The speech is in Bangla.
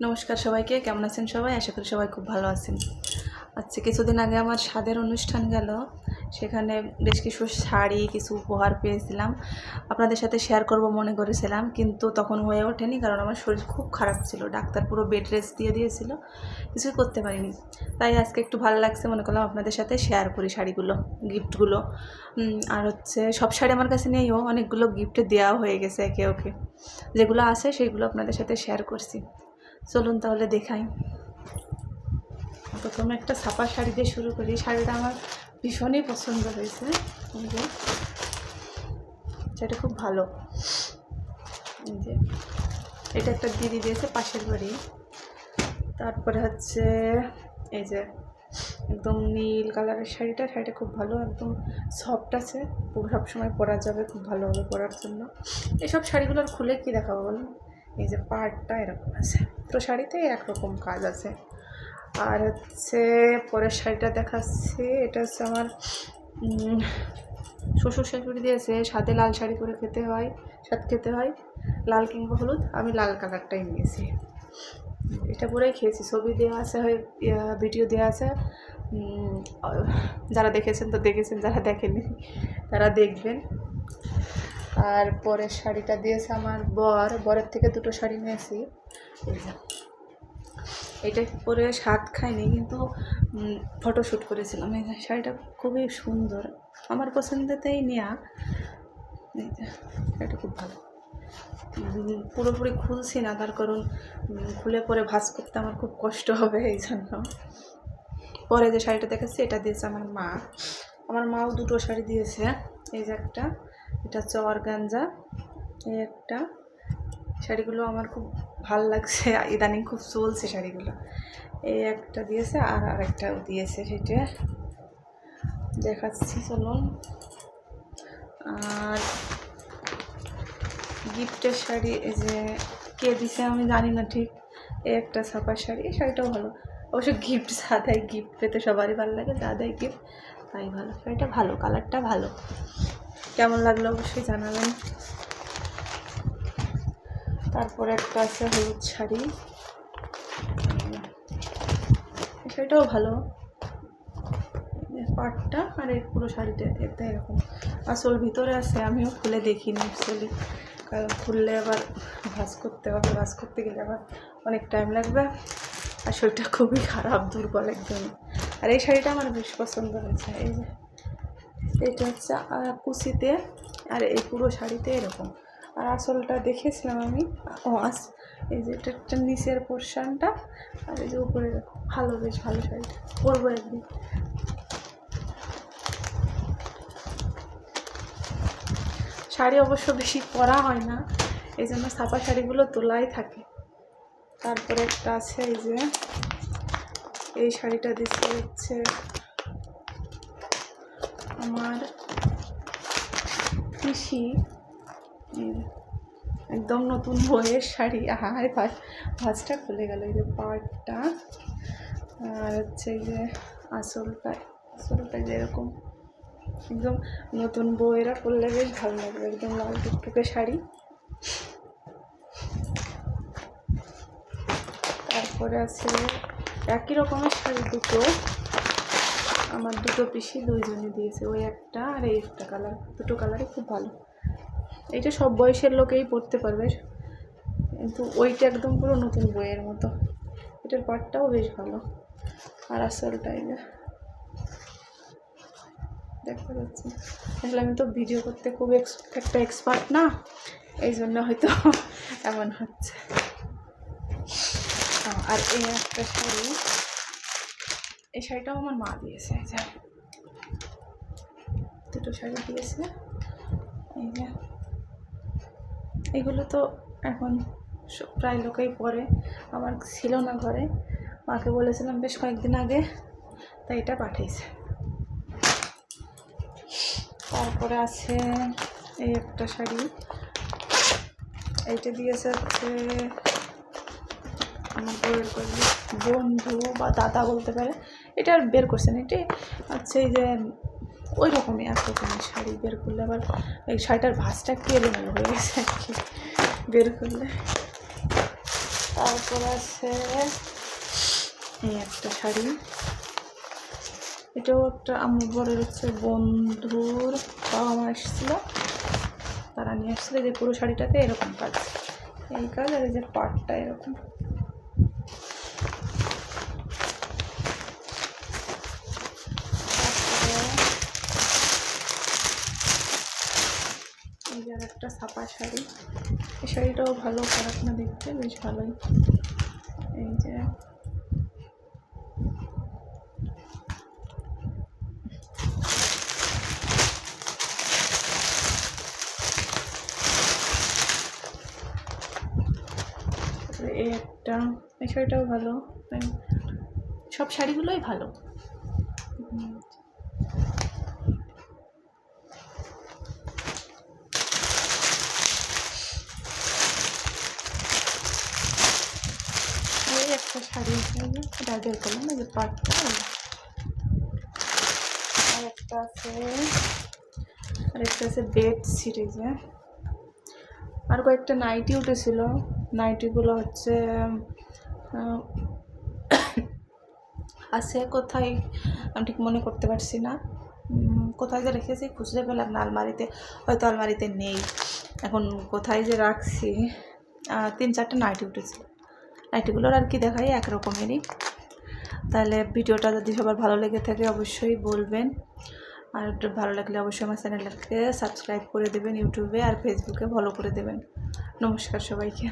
নমস্কার সবাইকে, কেমন আছেন সবাই? আশা করি সবাই খুব ভালো আছেন। আচ্ছা কিছুদিন আগে আমার স্বাদের অনুষ্ঠান গেল। সেখানে বেশ কিছু শাড়ি, কিছু উপহার পেয়েছিলাম। আপনাদের সাথে শেয়ার করব মনে করেছিলাম, কিন্তু তখন হয়ে ওঠেনি কারণ আমার শরীর খুব খারাপ ছিল। ডাক্তার পুরো বেড রেস্ট দিয়ে দিয়েছিল, কিছুই করতে পারিনি। তাই আজকে একটু ভালো লাগছে মনে করলাম আপনাদের সাথে শেয়ার করি শাড়িগুলো গিফটগুলো আর হচ্ছে সব শাড়ি আমার কাছে নেইও অনেকগুলো গিফটে দেওয়া হয়ে গেছে একে ওকে। যেগুলো আছে সেগুলো আপনাদের সাথে শেয়ার করছি। চলুন তাহলে দেখাই। প্রথমে একটা ছাপা শাড়ি দিয়ে শুরু করি। শাড়িটা আমার ভীষণই পছন্দ হয়েছে। যে, সেটা খুব ভালো। যে, এটা একটা দিদি দিয়েছে পাশের বাড়ি। তারপরে হচ্ছে, এই যে, একদম নীল কালারের শাড়িটা। শাড়িটা খুব ভালো, একদম সফট আছে। সবসময় পরা যাবে, খুব ভালো হবে পরার জন্য। এসব শাড়িগুলোর খুলে কি দেখাবো বলুন? এই যে পাড়টা এরকম আছে। তো শাড়িতে একরকম কাজ আছে। আর হচ্ছে পরের শাড়িটা দেখাচ্ছে, এটা হচ্ছে আমার শ্বশুর শাশুড়ি দিয়েছে সাথে লাল শাড়ি করে খেতে হয় সাথে খেতে হয়, লাল কিংবা হলুদ, আমি লাল কালারটাই নিয়েছি। এটা পরেই খেয়েছি, ছবি দেওয়া আছে, হয় ভিডিও দেওয়া আছে। যারা দেখেছেন তো দেখেছেন, যারা দেখেনি তারা দেখবেন। আর পরের শাড়িটা দিয়েছে আমার বর। বরের থেকে দুটো শাড়ি নিয়েছি। এটা পরে স্বাদ খাইনি, কিন্তু ফটোশ্যুট করেছিলাম। এই শাড়িটা খুবই সুন্দর। আমার পছন্দেতেই নেওয়া এই যে, শাড়িটা খুব ভালো। পুরোপুরি খুলছি না, তার কারণ খুলে পরে ভাঁজ করতে আমার খুব কষ্ট হবে এই জন্য। পরে যে শাড়িটা দেখাচ্ছি, এটা দিয়েছে আমার মা। আমার মাও দুটো শাড়ি দিয়েছে। এই যে একটা। এটা হচ্ছে অর্গানজা। এই একটা। শাড়িগুলো আমার খুব ভালো লাগছে। ইদানিং খুব চলছে শাড়িগুলো। এই একটা দিয়েছে আর আরেকটাও দিয়েছে সেটা। দেখাচ্ছি, চলুন। আর গিফটের শাড়ি, এই যে কে দিছে আমি জানি না ঠিক। এই একটা ছাপার শাড়ি শাড়িটাও ভালো। অবশ্য গিফট যা দেয় গিফট পেতে সবারই ভালো লাগে দেয় গিফট। তাই ভালো। শাড়িটা ভালো কালারটা ভালো। কেমন লাগল অবশ্যই জানাবেন। তারপরে একটা আছে হলুদ শাড়ি। শাড়িটাও ভালো। পাটটা আর এই পুরো শাড়িটা, এতে এরকম। আসল ভিতরে আছে, আমিও খুলে দেখিনি অ্যাকচুয়ালি কারণ খুললে আবার ভাজ করতে হবে, ভাজ করতে গেলে আবার অনেক টাইম লাগবে। আর শরীরটা খুবই খারাপ, দুর্বল একদম আর এই শাড়িটা আমার বেশ পছন্দ হয়েছে, এই যে। এটা হচ্ছে কুচিতে আর এই পুরো শাড়িতে এরকম। আর আসলটা দেখেছিলাম আমি, ও, আস, এই যে এটা নিচের পোর্শনটা, আর এই যে উপরে ভালো, বেশ ভালো শাড়িটা পরবো একদিন। শাড়ি অবশ্য বেশি পরা হয় না, এই জন্য ছাপা শাড়িগুলো তোলাই থাকে। তারপরে একটা আছে, এই যে এই শাড়িটা দিচ্ছে হচ্ছে আমার পিসি। একদম নতুন বইয়ের শাড়ি। আর ভাজ, ভাজটা খুলে গেল, এই যে পাড়টা। আর হচ্ছে যে আসলটা আসলটা যেরকম একদম নতুন বইয়েরা পরলে বেশ ভালো লাগবে, একদম লাল টুকটুকে শাড়ি। তারপরে আছে একই রকমের শাড়ি দুটো। আমার দুটো পিসি দুইজনে দিয়েছে, ওই একটা আর এই একটা কালার। দুটো কালারই খুব ভালো। এইটা সব বয়সের লোকেই পরতে পারবে, কিন্তু ওইটা একদম পুরো নতুন বইয়ের মতো। এটার পাটটাও বেশ ভালো, আর আসল যে দেখা যাচ্ছে। আসলে আমি তো ভিডিও করতে খুব একটা এক্সপার্ট না এই জন্য হয়তো এমন হচ্ছে। আর এই একটা শাড়ি। এই শাড়িটাও আমার মা দিয়েছে দুটো শাড়ি দিয়েছে। এই যে। এগুলো তো এখন প্রায় লোকেই পরে। আমার ছিল না ঘরে। মাকে বলেছিলাম, বেশ কয়েকদিন আগে তাই এটা পাঠিয়েছে তারপরে আছে এই একটা শাড়ি। এইটা দিয়েছে হচ্ছে আমার বউয়ের বন্ধু বা দাদা বলতে পারে, এটা আর বের করছে না এটা হচ্ছে এই যে ওই রকমই এক শাড়ি বের করলে আবার এই শাড়িটার ভাঁজটা একটু এলোমেলো হয়ে গেছে আর কি, বের করলে। তারপর আছে এই একটা শাড়ি, এটাও একটা আমার বড়ের হচ্ছে বন্ধুর বাবা মা এসেছিল, তারা নিয়ে আসছিল যে পুরো শাড়িটাতে এরকম কাজ, এই কাজ আর এই যে পাটটা এরকম তারপরে এই যে আর একটা ছাপা শাড়ি। এই শাড়িটাও ভালো খারাপ না দেখতে বেশ ভালোই। এই যে। এই একটা, এই শাড়িটাও ভালো। সব শাড়িগুলোই ভালো। হুম। এই একটা শাড়ি আছে এই যে, এটা বের করলাম না যে পাটটা। আর একটা আছে আর একটা আছে বেড সিরিজে আর কয়েকটা নাইটি উঠেছিল। নাইটিগুলো হচ্ছে আছে কোথায় আমি ঠিক মনে করতে পারছি না। কোথায় যে রেখেছি খুঁজতে পেলাম না আলমারিতে হয়তো আলমারিতে নেই। এখন কোথায় যে রাখছি তিন চারটে নাইটি উঠেছিল। নাইটিগুলোর আর কি দেখাই একরকমেরই তাহলে ভিডিওটা যদি সবার ভালো লেগে থাকে, অবশ্যই বলবেন। আর ভালো লাগলে অবশ্যই আমার চ্যানেলটাকে সাবস্ক্রাইব করে দেবেন ইউটিউবে আর ফেসবুকে ফলো করে দেবেন। নমস্কার সবাইকে।